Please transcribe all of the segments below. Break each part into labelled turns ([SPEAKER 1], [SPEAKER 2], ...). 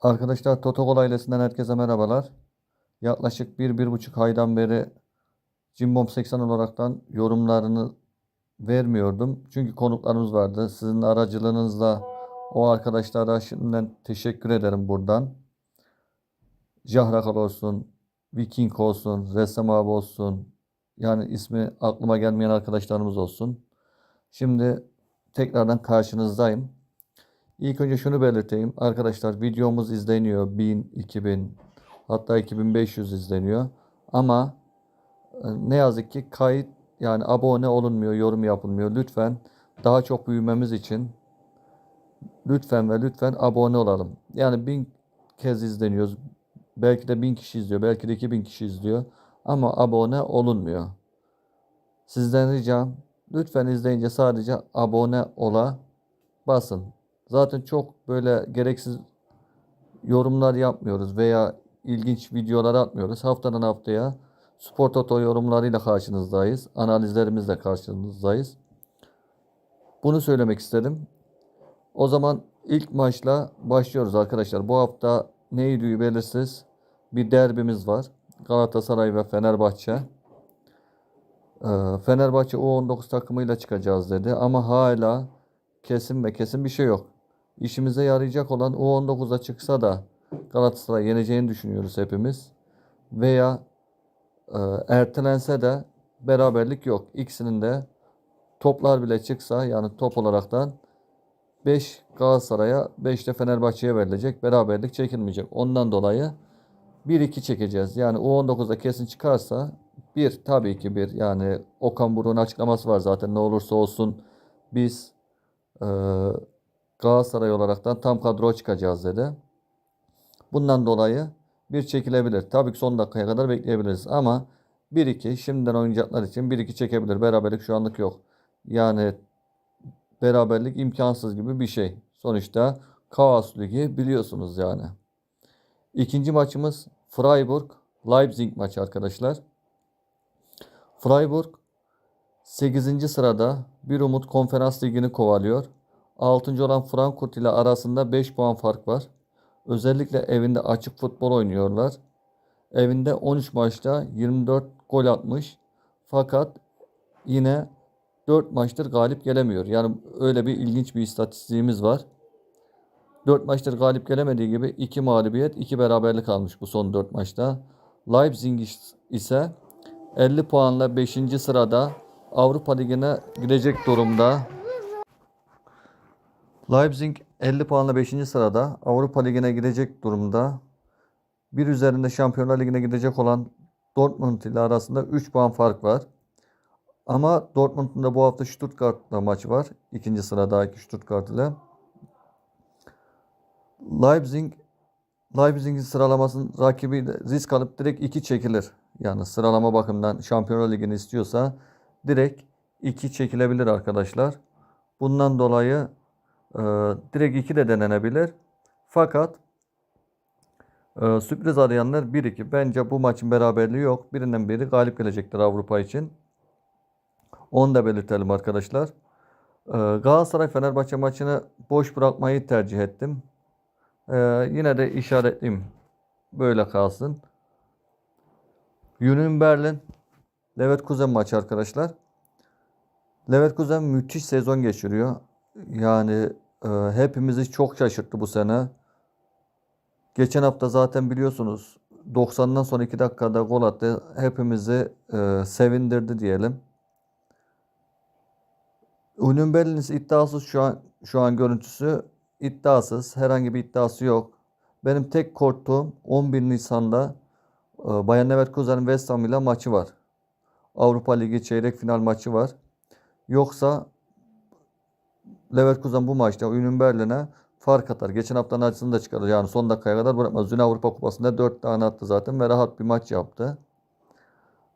[SPEAKER 1] Arkadaşlar Totogol ailesinden herkese merhabalar. Yaklaşık bir, bir buçuk aydan beri Cimbom 80 olaraktan yorumlarını vermiyordum. Çünkü konuklarımız vardı. Sizin aracılığınızla o arkadaşlara şimdiden teşekkür ederim buradan. Jahrakal olsun, Viking olsun, Ressam abi olsun. Yani ismi aklıma gelmeyen arkadaşlarımız olsun. Şimdi tekrardan karşınızdayım. İlk önce şunu belirteyim. Arkadaşlar videomuz izleniyor. 1000, 2000 hatta 2500 izleniyor. Ama e, ne yazık ki kayıt yani abone olunmuyor, yorum yapılmıyor. Lütfen daha çok büyümemiz için lütfen ve lütfen abone olalım. Yani 1000 kez izleniyoruz. Belki de 1000 kişi izliyor, belki de 2000 kişi izliyor. Ama abone olunmuyor. Sizden ricam lütfen izleyince sadece abone ola basın. Zaten çok böyle gereksiz yorumlar yapmıyoruz veya ilginç videolar atmıyoruz. Haftadan haftaya Spor Toto yorumlarıyla karşınızdayız. Analizlerimizle karşınızdayız. Bunu söylemek istedim. O zaman ilk maçla başlıyoruz arkadaşlar. Bu hafta neydi belirsiz bir derbimiz var. Galatasaray ve Fenerbahçe. Ee, Fenerbahçe U19 takımıyla çıkacağız dedi ama hala kesin ve kesin bir şey yok. İşimize yarayacak olan U19'a çıksa da Galatasaray yeneceğini düşünüyoruz hepimiz. Veya e, ertelense de beraberlik yok. İkisinin de toplar bile çıksa yani top olaraktan 5 Galatasaray'a 5 de Fenerbahçe'ye verilecek. Beraberlik çekilmeyecek. Ondan dolayı 1-2 çekeceğiz. Yani U19'da kesin çıkarsa bir tabii ki bir yani Okan Buruk'un açıklaması var zaten ne olursa olsun biz e, Galatasaray olaraktan tam kadro çıkacağız dedi. Bundan dolayı bir çekilebilir. Tabii ki son dakikaya kadar bekleyebiliriz ama 1-2 şimdiden oynayacaklar için 1-2 çekebilir. Beraberlik şu anlık yok. Yani beraberlik imkansız gibi bir şey. Sonuçta Kaos Ligi biliyorsunuz yani. İkinci maçımız Freiburg Leipzig maçı arkadaşlar. Freiburg 8. sırada bir umut konferans ligini kovalıyor. 6. olan Frankfurt ile arasında 5 puan fark var. Özellikle evinde açık futbol oynuyorlar. Evinde 13 maçta 24 gol atmış. Fakat yine 4 maçtır galip gelemiyor. Yani öyle bir ilginç bir istatistiğimiz var. 4 maçtır galip gelemediği gibi 2 mağlubiyet, 2 beraberlik almış bu son 4 maçta. Leipzig ise 50 puanla 5. sırada Avrupa Ligi'ne girecek durumda. Leipzig 50 puanla 5. sırada Avrupa Ligi'ne gidecek durumda. Bir üzerinde Şampiyonlar Ligi'ne gidecek olan Dortmund ile arasında 3 puan fark var. Ama Dortmund'un da bu hafta Stuttgart'la maçı var. İkinci sıradaki Stuttgart ile. Leipzig Leipzig'in sıralamasının rakibi risk alıp direkt 2 çekilir. Yani sıralama bakımından Şampiyonlar Ligi'ni istiyorsa direkt 2 çekilebilir arkadaşlar. Bundan dolayı e, direkt 2 de denenebilir. Fakat e, sürpriz arayanlar 1-2. Bence bu maçın beraberliği yok. Birinden biri galip gelecektir Avrupa için. Onu da belirtelim arkadaşlar. E, Galatasaray Fenerbahçe maçını boş bırakmayı tercih ettim. E, yine de işaretliyim. Böyle kalsın. Union Berlin Leverkusen maçı arkadaşlar. Leverkusen müthiş sezon geçiriyor. Yani e, hepimizi çok şaşırttı bu sene. Geçen hafta zaten biliyorsunuz 90'dan sonra 2 dakikada gol attı. Hepimizi e, sevindirdi diyelim. Union Berlin ise iddiasız şu an şu an görüntüsü iddiasız. Herhangi bir iddiası yok. Benim tek korktuğum 11 Nisan'da e, Bayer Leverkusen West Ham ile maçı var. Avrupa Ligi çeyrek final maçı var. Yoksa Leverkusen bu maçta Union Berlin'e fark atar. Geçen haftanın acısını da çıkarır. Yani son dakikaya kadar bırakmaz. Dün Avrupa Kupası'nda 4 tane attı zaten ve rahat bir maç yaptı.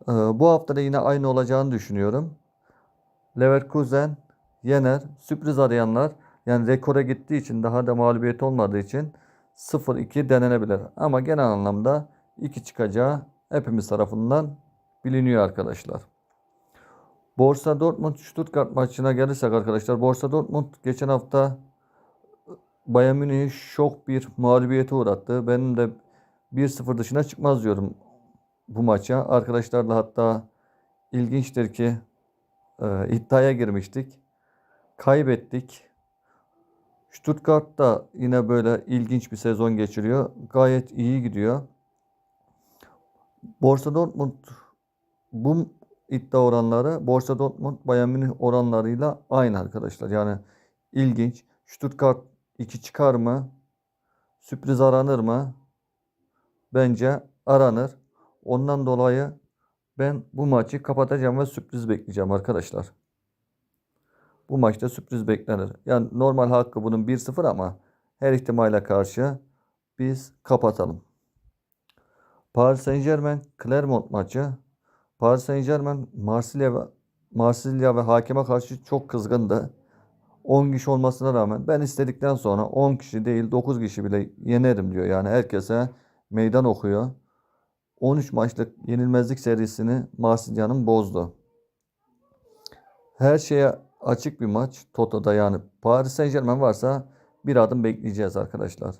[SPEAKER 1] Ee, bu hafta da yine aynı olacağını düşünüyorum. Leverkusen yener. Sürpriz arayanlar yani rekora gittiği için daha da mağlubiyet olmadığı için 0-2 denenebilir. Ama genel anlamda 2 çıkacağı hepimiz tarafından biliniyor arkadaşlar. Borussia Dortmund Stuttgart maçına gelirsek arkadaşlar Borussia Dortmund geçen hafta Bayern Münih'i şok bir mağlubiyete uğrattı. Benim de 1-0 dışına çıkmaz diyorum bu maça. Arkadaşlarla hatta ilginçtir ki e, iddiaya girmiştik. Kaybettik. Stuttgart da yine böyle ilginç bir sezon geçiriyor. Gayet iyi gidiyor. Borussia Dortmund bu iddia oranları Borussia Dortmund Bayern Münih oranlarıyla aynı arkadaşlar. Yani ilginç. Stuttgart 2 çıkar mı? Sürpriz aranır mı? Bence aranır. Ondan dolayı ben bu maçı kapatacağım ve sürpriz bekleyeceğim arkadaşlar. Bu maçta sürpriz beklenir. Yani normal hakkı bunun 1-0 ama her ihtimale karşı biz kapatalım. Paris Saint-Germain Clermont maçı. Paris Saint-Germain Marsilya ve Marsilya ve hakeme karşı çok kızgındı. 10 kişi olmasına rağmen ben istedikten sonra 10 kişi değil 9 kişi bile yenerim diyor. Yani herkese meydan okuyor. 13 maçlık yenilmezlik serisini Marsilya'nın bozdu. Her şeye açık bir maç Toto'da yani Paris Saint-Germain varsa bir adım bekleyeceğiz arkadaşlar.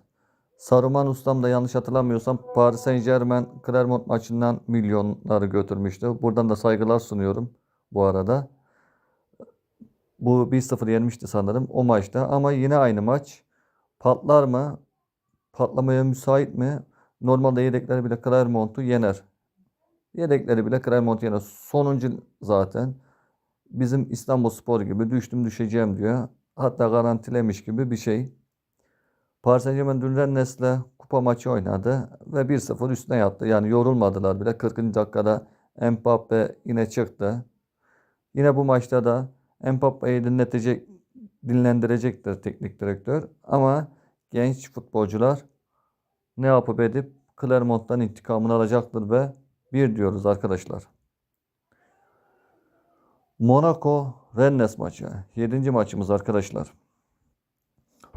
[SPEAKER 1] Saruman Ustam da yanlış hatırlamıyorsam Paris Saint-Germain Clermont maçından milyonları götürmüştü. Buradan da saygılar sunuyorum bu arada. Bu 1-0 yenmişti sanırım o maçta ama yine aynı maç. Patlar mı? Patlamaya müsait mi? Normalde yedekleri bile Clermont'u yener. Yedekleri bile Clermont'u yener. Sonuncu zaten. Bizim İstanbul Spor gibi düştüm düşeceğim diyor. Hatta garantilemiş gibi bir şey. Paris Saint-Germain dün Rennes'le kupa maçı oynadı ve 1-0 üstüne yattı. Yani yorulmadılar bile. 40. dakikada Mbappe yine çıktı. Yine bu maçta da Mbappe'yi dinletecek, dinlendirecektir teknik direktör. Ama genç futbolcular ne yapıp edip Clermont'tan intikamını alacaktır ve bir diyoruz arkadaşlar. Monaco Rennes maçı. 7. maçımız arkadaşlar.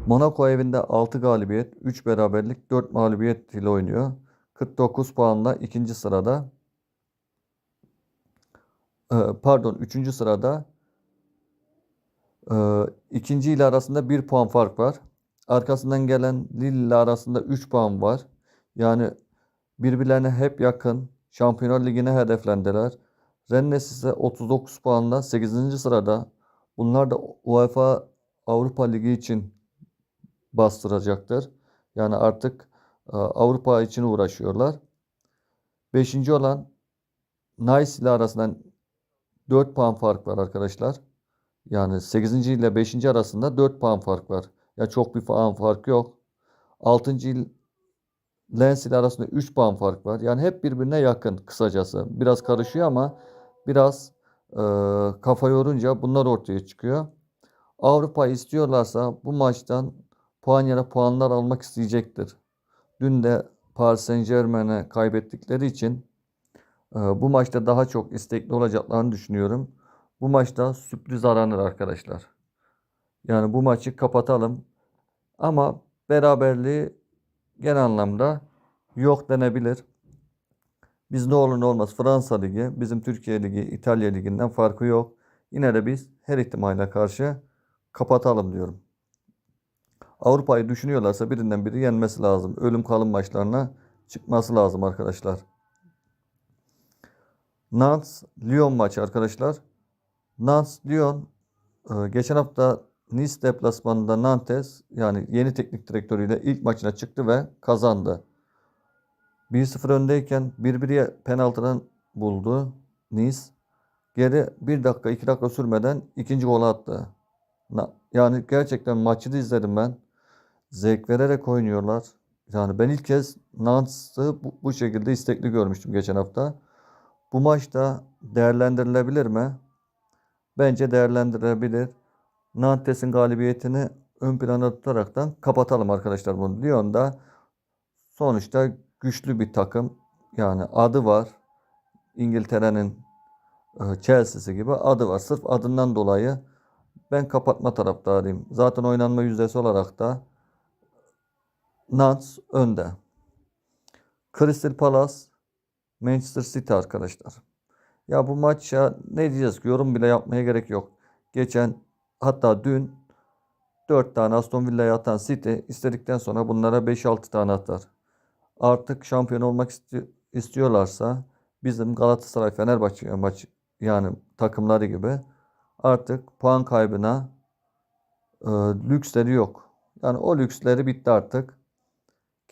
[SPEAKER 1] Monaco evinde 6 galibiyet, 3 beraberlik, 4 mağlubiyet ile oynuyor. 49 puanla ikinci sırada. Ee, Pardon, 3. sırada. Ee, ikinci ile arasında 1 puan fark var. Arkasından gelen Lille ile arasında 3 puan var. Yani birbirlerine hep yakın. Şampiyonlar Ligi'ne hedeflendiler. Rennes ise 39 puanla 8. sırada. Bunlar da UEFA Avrupa Ligi için bastıracaktır. Yani artık e, Avrupa için uğraşıyorlar. 5. olan Nice ile arasından 4 puan fark var arkadaşlar. Yani 8. ile 5. arasında 4 puan fark var. Ya çok bir puan fark yok. 6. il Lens ile arasında 3 puan fark var. Yani hep birbirine yakın kısacası. Biraz karışıyor ama biraz e, kafa yorunca bunlar ortaya çıkıyor. Avrupa istiyorlarsa bu maçtan puan yere puanlar almak isteyecektir. Dün de Paris Saint Germain'e kaybettikleri için e, bu maçta daha çok istekli olacaklarını düşünüyorum. Bu maçta sürpriz aranır arkadaşlar. Yani bu maçı kapatalım. Ama beraberliği genel anlamda yok denebilir. Biz ne olur ne olmaz Fransa Ligi, bizim Türkiye Ligi, İtalya Ligi'nden farkı yok. Yine de biz her ihtimale karşı kapatalım diyorum. Avrupa'yı düşünüyorlarsa birinden biri yenmesi lazım. Ölüm kalım maçlarına çıkması lazım arkadaşlar. Nantes Lyon maçı arkadaşlar. Nantes Lyon e, geçen hafta Nice deplasmanında Nantes yani yeni teknik direktörüyle ilk maçına çıktı ve kazandı. 1-0 öndeyken birbiriye penaltıdan buldu Nice. Geri 1 dakika 2 dakika sürmeden ikinci golü attı. Yani gerçekten maçı da izledim ben. Zevk vererek oynuyorlar. Yani ben ilk kez Nantes'ı bu, bu şekilde istekli görmüştüm geçen hafta. Bu maçta değerlendirilebilir mi? Bence değerlendirilebilir. Nantes'in galibiyetini ön plana tutaraktan kapatalım arkadaşlar bunu. Lyon'da sonuçta güçlü bir takım. Yani adı var. İngiltere'nin e, Chelsea'si gibi adı var. Sırf adından dolayı ben kapatma taraftarıyım. Zaten oynanma yüzdesi olarak da Nantes önde. Crystal Palace Manchester City arkadaşlar. Ya bu maça ne diyeceğiz ki yorum bile yapmaya gerek yok. Geçen hatta dün 4 tane Aston Villa'ya atan City istedikten sonra bunlara 5-6 tane atar. Artık şampiyon olmak isti- istiyorlarsa bizim Galatasaray Fenerbahçe maç yani takımları gibi artık puan kaybına e, lüksleri yok. Yani o lüksleri bitti artık.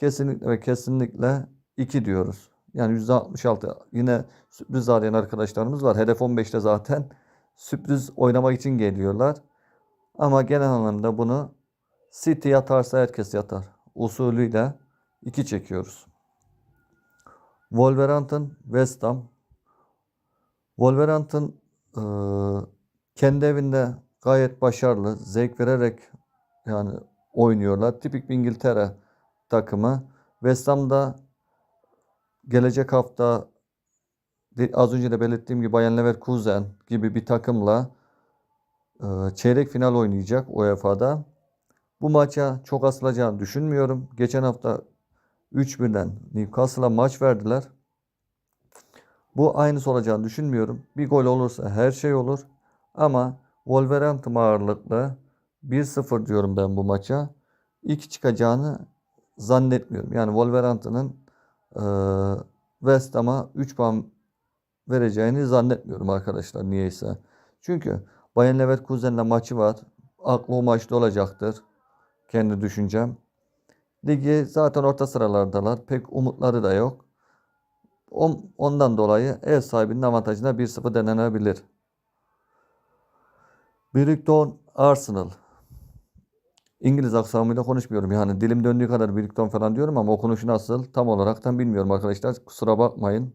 [SPEAKER 1] Kesinlikle ve kesinlikle 2 diyoruz. Yani %66 yine sürpriz arayan arkadaşlarımız var. Hedef 15'te zaten sürpriz oynamak için geliyorlar. Ama genel anlamda bunu City yatarsa herkes yatar. Usulüyle 2 çekiyoruz. Wolverhampton, West Ham. Wolverhampton kendi evinde gayet başarılı, zevk vererek yani oynuyorlar. Tipik bir İngiltere takımı. West Ham'da gelecek hafta az önce de belirttiğim gibi Bayer Leverkusen gibi bir takımla e, çeyrek final oynayacak UEFA'da. Bu maça çok asılacağını düşünmüyorum. Geçen hafta 3-1'den Newcastle'a maç verdiler. Bu aynısı olacağını düşünmüyorum. Bir gol olursa her şey olur. Ama Wolverhampton ağırlıklı 1-0 diyorum ben bu maça. 2 çıkacağını zannetmiyorum. Yani Wolverhampton'ın e, West Ham'a 3 puan vereceğini zannetmiyorum arkadaşlar niyeyse. Çünkü Bayer Leverkusen'le maçı var. Aklı o maçta olacaktır. Kendi düşüncem. Ligi zaten orta sıralardalar. Pek umutları da yok. On- Ondan dolayı ev sahibinin avantajına 1-0 denenebilir. Brighton Arsenal. İngiliz aksamıyla konuşmuyorum. Yani dilim döndüğü kadar Brighton falan diyorum ama okunuşu nasıl tam olarak tam bilmiyorum arkadaşlar. Kusura bakmayın.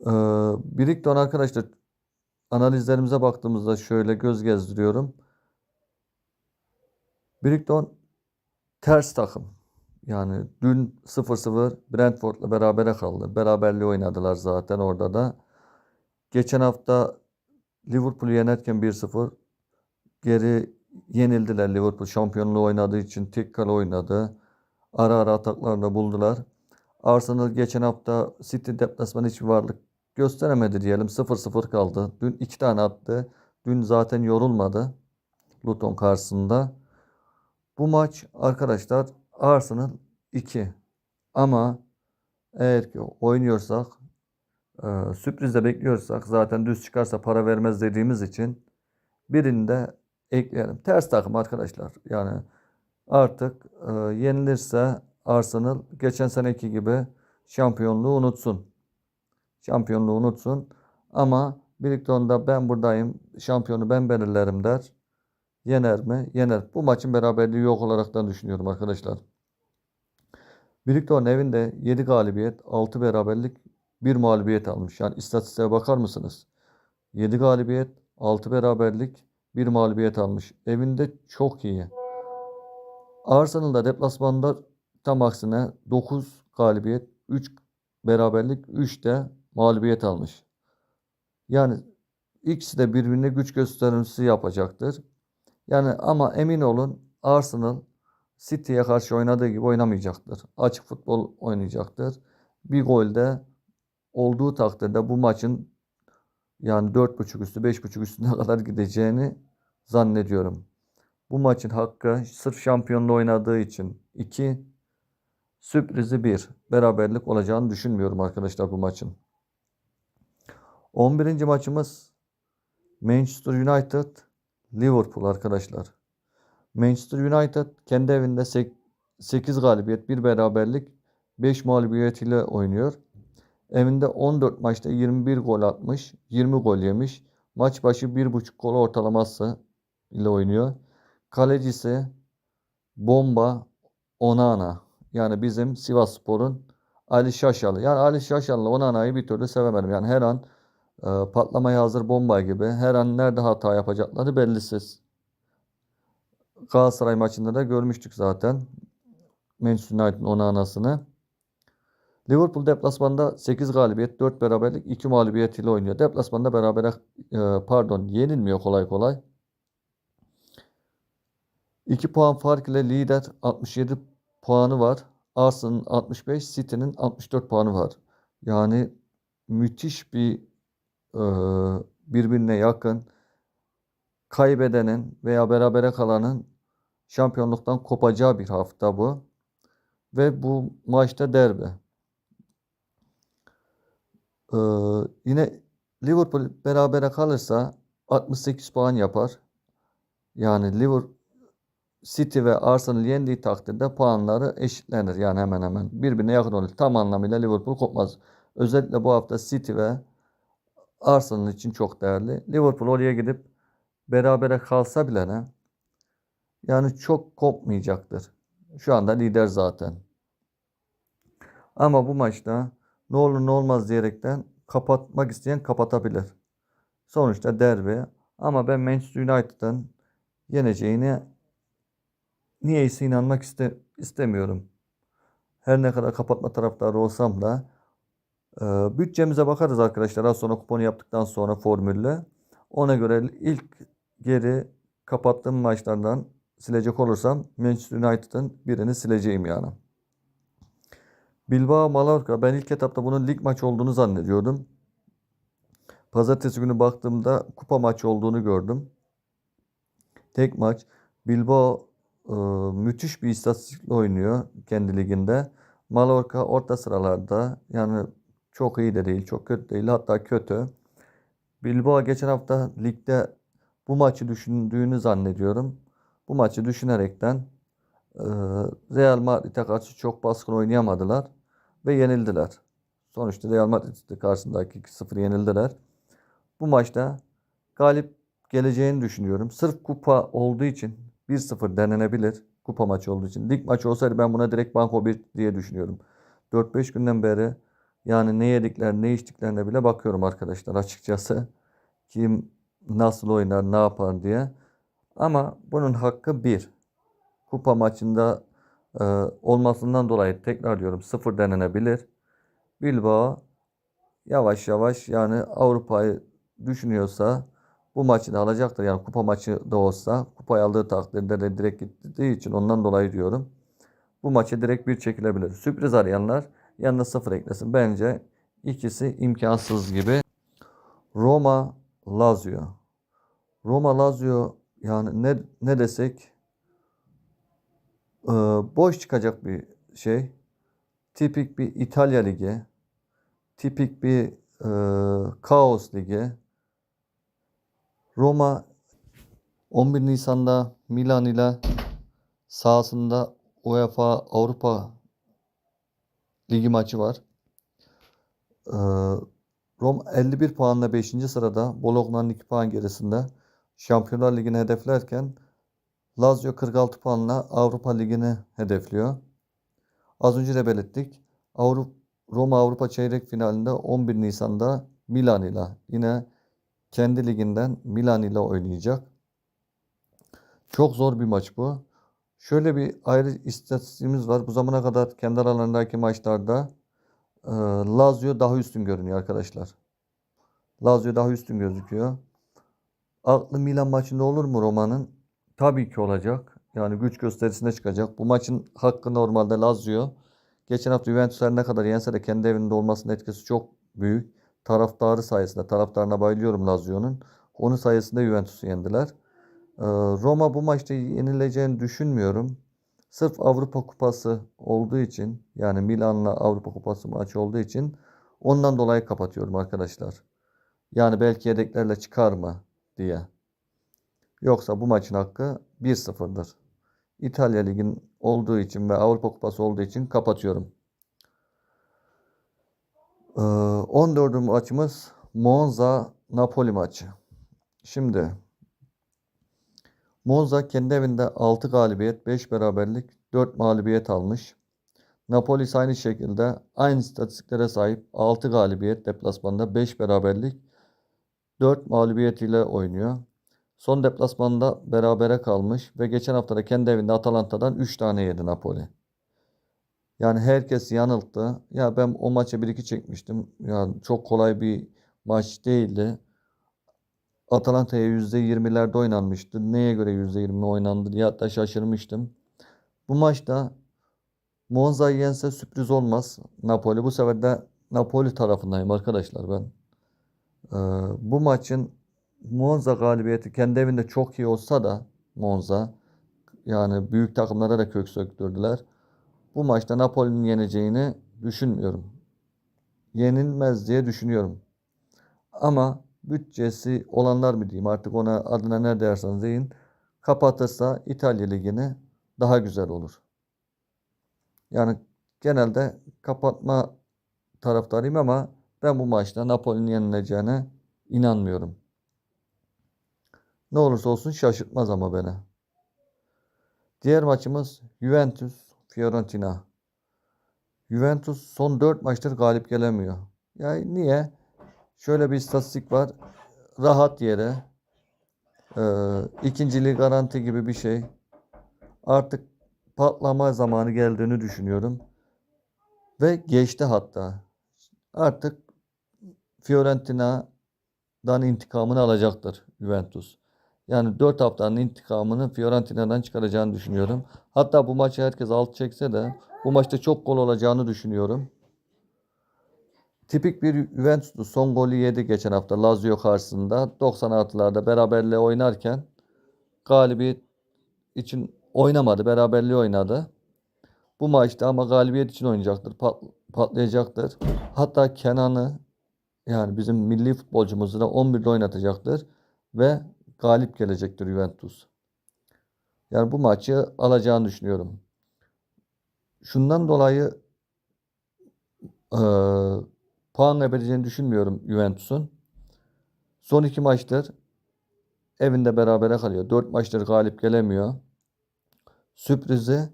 [SPEAKER 1] Ee, Brighton arkadaşlar analizlerimize baktığımızda şöyle göz gezdiriyorum. Brighton ters takım. Yani dün 0-0 Brentford'la berabere kaldı. Beraberliği oynadılar zaten orada da. Geçen hafta Liverpool'u yenerken 1-0 geri yenildiler Liverpool. Şampiyonluğu oynadığı için tek kale oynadı. Ara ara ataklarla buldular. Arsenal geçen hafta City deplasmanı hiçbir varlık gösteremedi diyelim. 0-0 kaldı. Dün 2 tane attı. Dün zaten yorulmadı. Luton karşısında. Bu maç arkadaşlar Arsenal 2. Ama eğer ki oynuyorsak e, sürpriz de bekliyorsak zaten düz çıkarsa para vermez dediğimiz için birini de ekleyelim. Ters takım arkadaşlar. Yani artık e, yenilirse Arsenal geçen seneki gibi şampiyonluğu unutsun. Şampiyonluğu unutsun. Ama Brighton'da ben buradayım, şampiyonu ben belirlerim der. Yener mi? Yener. Bu maçın beraberliği yok olaraktan düşünüyorum arkadaşlar. Brighton evinde 7 galibiyet, 6 beraberlik, 1 mağlubiyet almış. Yani istatistiğe bakar mısınız? 7 galibiyet, 6 beraberlik, 1 mağlubiyet almış. Evinde çok iyi. Arsenal'da deplasmanda tam aksine 9 galibiyet, 3 beraberlik, 3 de mağlubiyet almış. Yani ikisi de birbirine güç gösterisi yapacaktır. Yani ama emin olun Arsenal City'ye karşı oynadığı gibi oynamayacaktır. Açık futbol oynayacaktır. Bir golde olduğu takdirde bu maçın yani 4.5 üstü 5.5 üstüne kadar gideceğini zannediyorum. Bu maçın hakkı sırf şampiyonla oynadığı için 2 sürprizi 1 beraberlik olacağını düşünmüyorum arkadaşlar bu maçın. 11. maçımız Manchester United Liverpool arkadaşlar. Manchester United kendi evinde 8 galibiyet, 1 beraberlik, 5 mağlubiyet ile oynuyor. Evinde 14 maçta 21 gol atmış, 20 gol yemiş. Maç başı 1.5 gol ortalaması ile oynuyor. Kalecisi Bomba Onana. Yani bizim Sivasspor'un Ali Şaşalı. Yani Ali Şaşalı'la Onana'yı bir türlü sevemedim. Yani her an e, patlamaya hazır bomba gibi. Her an nerede hata yapacakları bellisiz. Galatasaray maçında da görmüştük zaten. Manchester United'ın Onana'sını. Liverpool deplasmanda 8 galibiyet, 4 beraberlik, 2 mağlubiyet ile oynuyor. Deplasmanda berabere e, pardon yenilmiyor kolay kolay. 2 puan fark ile lider 67 puanı var. Arsenal'ın 65, City'nin 64 puanı var. Yani müthiş bir e, birbirine yakın kaybedenin veya berabere kalanın şampiyonluktan kopacağı bir hafta bu. Ve bu maçta derbi. Ee, yine Liverpool berabere kalırsa 68 puan yapar. Yani Liverpool City ve Arsenal yendiği takdirde puanları eşitlenir. Yani hemen hemen birbirine yakın olur. Tam anlamıyla Liverpool kopmaz. Özellikle bu hafta City ve Arsenal için çok değerli. Liverpool oraya gidip berabere kalsa bile ne? Yani çok kopmayacaktır. Şu anda lider zaten. Ama bu maçta ne olur ne olmaz diyerekten kapatmak isteyen kapatabilir. Sonuçta derbi. Ama ben Manchester United'ın yeneceğine niyeyse inanmak iste, istemiyorum. Her ne kadar kapatma taraftarı olsam da e, bütçemize bakarız arkadaşlar. Az sonra kuponu yaptıktan sonra formülle. Ona göre ilk geri kapattığım maçlardan silecek olursam Manchester United'ın birini sileceğim yani. Bilbao Mallorca. Ben ilk etapta bunun lig maçı olduğunu zannediyordum. Pazartesi günü baktığımda kupa maçı olduğunu gördüm. Tek maç. Bilbao e, müthiş bir istatistikle oynuyor kendi liginde. Mallorca orta sıralarda. Yani çok iyi de değil, çok kötü değil. Hatta kötü. Bilbao geçen hafta ligde bu maçı düşündüğünü zannediyorum. Bu maçı düşünerekten Real Madrid'e karşı çok baskın oynayamadılar ve yenildiler. Sonuçta Real Madrid karşısındaki 2-0 yenildiler. Bu maçta galip geleceğini düşünüyorum. Sırf kupa olduğu için 1-0 denenebilir. Kupa maçı olduğu için. Lig maçı olsaydı ben buna direkt banko 1 diye düşünüyorum. 4-5 günden beri yani ne yedikler ne içtiklerine bile bakıyorum arkadaşlar açıkçası. Kim nasıl oynar ne yapar diye. Ama bunun hakkı 1. Kupa maçında e, olmasından dolayı tekrar diyorum 0 denenebilir. Bilbao yavaş yavaş yani Avrupa'yı düşünüyorsa bu maçı da alacaktır. Yani kupa maçı da olsa kupayı aldığı takdirde de direkt gittiği için ondan dolayı diyorum. Bu maçı direkt bir çekilebilir. Sürpriz arayanlar yanına sıfır eklesin. Bence ikisi imkansız gibi. Roma Lazio. Roma Lazio yani ne ne desek boş çıkacak bir şey. Tipik bir İtalya ligi. Tipik bir e, kaos ligi. Roma 11 Nisan'da Milan ile sahasında UEFA Avrupa Ligi maçı var. Ee, Roma 51 puanla 5. sırada. Bologna'nın 2 puan gerisinde. Şampiyonlar Ligi'ni hedeflerken Lazio 46 puanla Avrupa Ligi'ni hedefliyor. Az önce de belirttik. Avrupa, Roma Avrupa Çeyrek Finalinde 11 Nisan'da Milan ile yine kendi liginden Milan ile oynayacak. Çok zor bir maç bu. Şöyle bir ayrı istatistiğimiz var. Bu zamana kadar kendi aralarındaki maçlarda e, Lazio daha üstün görünüyor arkadaşlar. Lazio daha üstün gözüküyor. Aklı Milan maçında olur mu Roma'nın? Tabii ki olacak. Yani güç gösterisine çıkacak. Bu maçın hakkı normalde Lazio. Geçen hafta Juventus'lar ne kadar yense de kendi evinde olmasının etkisi çok büyük. Taraftarı sayesinde, taraftarına bayılıyorum Lazio'nun. Onun sayesinde Juventus'u yendiler. Ee, Roma bu maçta yenileceğini düşünmüyorum. Sırf Avrupa Kupası olduğu için yani Milan'la Avrupa Kupası maçı olduğu için ondan dolayı kapatıyorum arkadaşlar. Yani belki yedeklerle çıkar mı diye. Yoksa bu maçın hakkı 1-0'dır. İtalya Ligi'nin olduğu için ve Avrupa Kupası olduğu için kapatıyorum. Ee, 14. maçımız Monza Napoli maçı. Şimdi Monza kendi evinde 6 galibiyet, 5 beraberlik, 4 mağlubiyet almış. Napoli aynı şekilde aynı istatistiklere sahip 6 galibiyet deplasmanda 5 beraberlik, 4 mağlubiyet ile oynuyor. Son deplasmanda berabere kalmış ve geçen hafta da kendi evinde Atalanta'dan 3 tane yedi Napoli. Yani herkes yanılttı. Ya ben o maça 1-2 çekmiştim. Yani çok kolay bir maç değildi. Atalanta'ya %20'lerde oynanmıştı. Neye göre %20 oynandı diye hatta şaşırmıştım. Bu maçta Monza'yı yense sürpriz olmaz. Napoli. Bu sefer de Napoli tarafındayım arkadaşlar ben. Ee, bu maçın Monza galibiyeti kendi evinde çok iyi olsa da Monza yani büyük takımlara da kök söktürdüler. Bu maçta Napoli'nin yeneceğini düşünmüyorum. Yenilmez diye düşünüyorum. Ama bütçesi olanlar mı diyeyim artık ona adına ne derseniz deyin kapatırsa İtalya Ligi'ni daha güzel olur. Yani genelde kapatma taraftarıyım ama ben bu maçta Napoli'nin yenileceğine inanmıyorum. Ne olursa olsun şaşırtmaz ama beni. Diğer maçımız Juventus Fiorentina. Juventus son 4 maçtır galip gelemiyor. Yani niye? Şöyle bir istatistik var. Rahat yere e, ikinciliği garanti gibi bir şey. Artık patlama zamanı geldiğini düşünüyorum. Ve geçti hatta. Artık Fiorentina'dan intikamını alacaktır Juventus. Yani 4 haftanın intikamını Fiorentina'dan çıkaracağını düşünüyorum. Hatta bu maçı herkes alt çekse de bu maçta çok gol olacağını düşünüyorum. Tipik bir Juventus'tu. Son golü yedi geçen hafta Lazio karşısında. 96'larda beraberliğe oynarken galibiyet için oynamadı. Beraberliği oynadı. Bu maçta ama galibiyet için oynayacaktır. Pat, patlayacaktır. Hatta Kenan'ı yani bizim milli futbolcumuzu da 11'de oynatacaktır. Ve galip gelecektir Juventus. Yani bu maçı alacağını düşünüyorum. Şundan dolayı e, puan kaybedeceğini düşünmüyorum Juventus'un. Son iki maçtır evinde berabere kalıyor. Dört maçtır galip gelemiyor. Sürprizi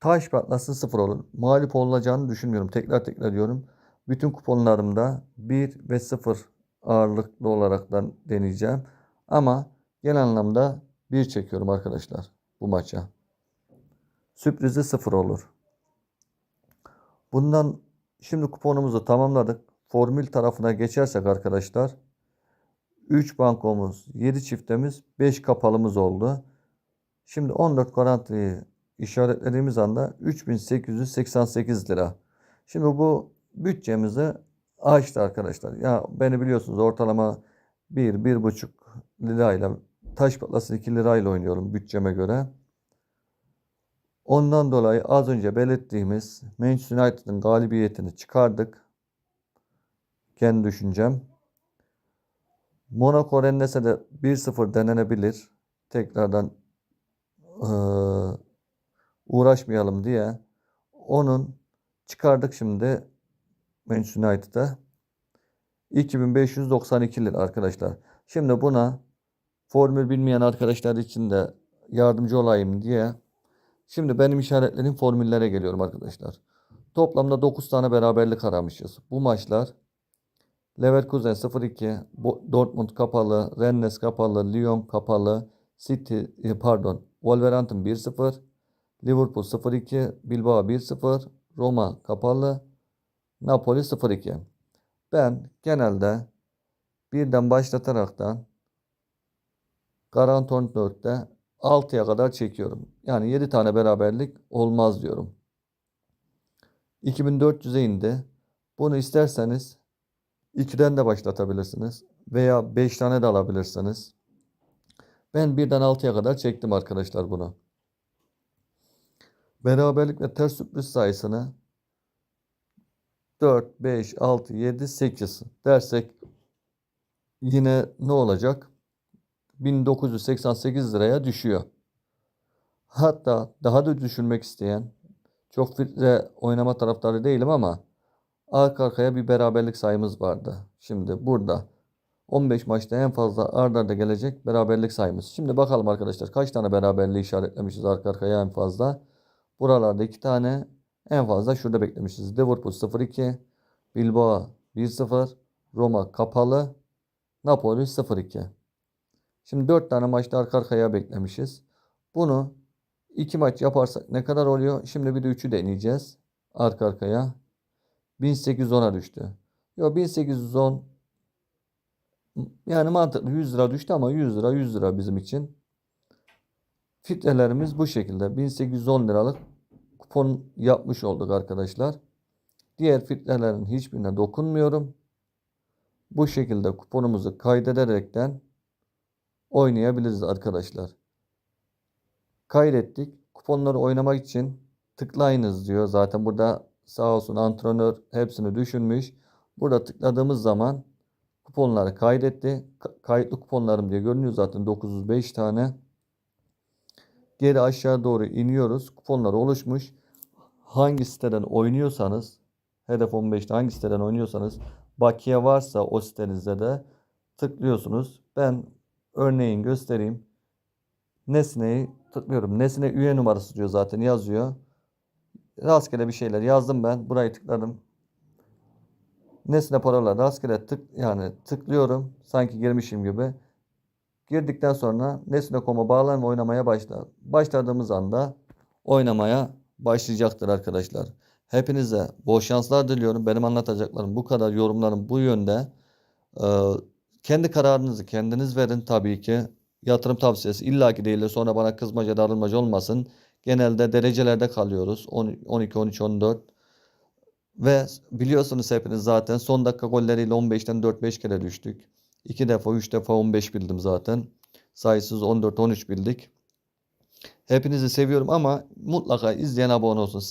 [SPEAKER 1] taş patlasın sıfır olur. Mağlup olacağını düşünmüyorum. Tekrar tekrar diyorum. Bütün kuponlarımda 1 ve 0 ağırlıklı olaraktan deneyeceğim. Ama genel anlamda 1 çekiyorum arkadaşlar bu maça. Sürprizi 0 olur. Bundan şimdi kuponumuzu tamamladık. Formül tarafına geçersek arkadaşlar 3 bankomuz, 7 çiftemiz, 5 kapalımız oldu. Şimdi 14 garantiyi işaretlediğimiz anda 3888 lira. Şimdi bu bütçemizi aştı arkadaşlar. Ya beni biliyorsunuz ortalama 1 1,5 lirayla taş patlası 2 lirayla oynuyorum bütçeme göre. Ondan dolayı az önce belirttiğimiz Manchester United'ın galibiyetini çıkardık. Kendi düşüncem. Monaco Rennes'e de 1-0 denenebilir. Tekrardan e, uğraşmayalım diye onun çıkardık şimdi Manchester United'a 2592 lira arkadaşlar. Şimdi buna formül bilmeyen arkadaşlar için de yardımcı olayım diye şimdi benim işaretlediğim formüllere geliyorum arkadaşlar. Toplamda 9 tane beraberlik aramışız. Bu maçlar Leverkusen 0-2, Dortmund kapalı, Rennes kapalı, Lyon kapalı, City e, pardon, Wolverhampton 1-0, Liverpool 0-2, Bilbao 1-0, Roma kapalı, Napoli 0-2. Ben genelde birden başlataraktan Garanti 14'te 6'ya kadar çekiyorum. Yani 7 tane beraberlik olmaz diyorum. 2400'e indi. Bunu isterseniz 2'den de başlatabilirsiniz. Veya 5 tane de alabilirsiniz. Ben birden 6'ya kadar çektim arkadaşlar bunu. Beraberlik ve ters sürpriz sayısını 4, 5, 6, 7, 8 dersek yine ne olacak? 1988 liraya düşüyor. Hatta daha da düşürmek isteyen çok filtre oynama taraftarı değilim ama arka arkaya bir beraberlik sayımız vardı. Şimdi burada 15 maçta en fazla arda arda gelecek beraberlik sayımız. Şimdi bakalım arkadaşlar kaç tane beraberliği işaretlemişiz arka arkaya en fazla. Buralarda 2 tane en fazla şurada beklemişiz. Liverpool 0-2, Bilbao 1-0, Roma kapalı, Napoli 0-2. Şimdi 4 tane maçta arka arkaya beklemişiz. Bunu 2 maç yaparsak ne kadar oluyor? Şimdi bir de 3'ü deneyeceğiz. Arka arkaya. 1810'a düştü. Yo 1810 yani mantıklı 100 lira düştü ama 100 lira 100 lira bizim için. Filtrelerimiz bu şekilde. 1810 liralık kupon yapmış olduk arkadaşlar. Diğer filtrelerin hiçbirine dokunmuyorum. Bu şekilde kuponumuzu kaydederekten oynayabiliriz arkadaşlar. Kaydettik. Kuponları oynamak için tıklayınız diyor. Zaten burada sağ olsun antrenör hepsini düşünmüş. Burada tıkladığımız zaman kuponları kaydetti. Ka- Kayıtlı kuponlarım diye görünüyor zaten 905 tane. Geri aşağı doğru iniyoruz. Kuponlar oluşmuş. Hangi siteden oynuyorsanız Hedef 15'te hangi siteden oynuyorsanız bakiye varsa o sitenizde de tıklıyorsunuz. Ben örneğin göstereyim. Nesne'yi tıklıyorum. Nesne üye numarası diyor zaten yazıyor. Rastgele bir şeyler yazdım ben. Burayı tıkladım. Nesne paralar rastgele tık yani tıklıyorum. Sanki girmişim gibi. Girdikten sonra Nesne.com'a bağlan ve oynamaya başla. Başladığımız anda oynamaya başlayacaktır arkadaşlar. Hepinize bol şanslar diliyorum. Benim anlatacaklarım bu kadar. Yorumlarım bu yönde. Ee, kendi kararınızı kendiniz verin tabii ki. Yatırım tavsiyesi illaki değil de sonra bana kızmaca darılmaca olmasın. Genelde derecelerde kalıyoruz. 10 12, 13, 14. Ve biliyorsunuz hepiniz zaten son dakika golleriyle 15'ten 4-5 kere düştük. 2 defa 3 defa 15 bildim zaten. Sayısız 14-13 bildik. Hepinizi seviyorum ama mutlaka izleyen abone olsun. Siz